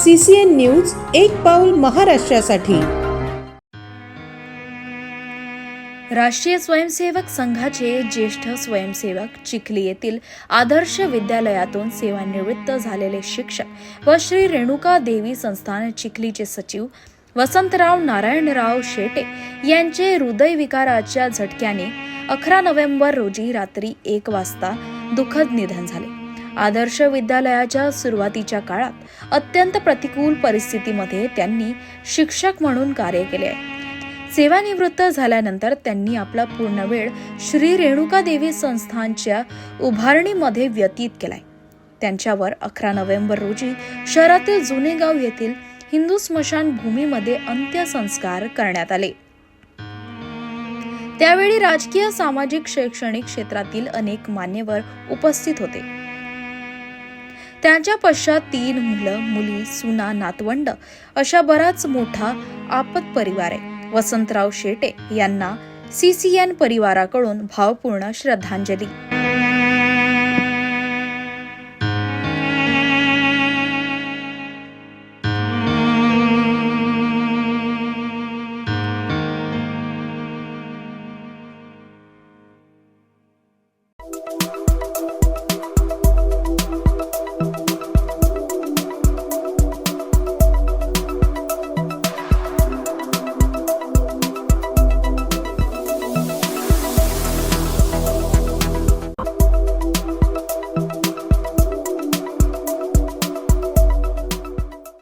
C C N news एक पाऊल महाराष्ट्रासाठी. राष्ट्रीय स्वयंसेवक संघाचे ज्येष्ठ स्वयंसेवक चिखली येथील आदर्श विद्यालयातून सेवानिवृत्त झालेले शिक्षक व श्री रेणुका देवी संस्थान चिखलीचे सचिव वसंतराव नारायणराव शेटे यांचे हृदयविकाराच्या झटक्याने अकरा नोव्हेंबर रोजी रात्री एक वाजता दुःखद निधन झाले. आदर्श विद्यालयाच्या सुरुवातीच्या काळात अत्यंत प्रतिकूल परिस्थितीमध्ये त्यांनी शिक्षक म्हणून कार्य केले. आहे सेवानिवृत्त झाल्यानंतर त्यांनी आपला पूर्ण वेळ श्री रेणुका देवी संस्थानच्या उभारणीमध्ये व्यतीत केलाय. त्यांच्यावर अकरा नोव्हेंबर रोजी शहरातील जुनेगाव येथील हिंदू स्मशान भूमीमध्ये अंत्यसंस्कार करण्यात आले. त्यावेळी राजकीय सामाजिक शैक्षणिक क्षेत्रातील अनेक मान्यवर उपस्थित होते. त्यांच्या पश्चात तीन मुलं मुली सुना नातवंड अशा बराच मोठा आपत परिवार आहे. वसंतराव शेटे यांना सीसीएन परिवाराकडून भावपूर्ण श्रद्धांजली.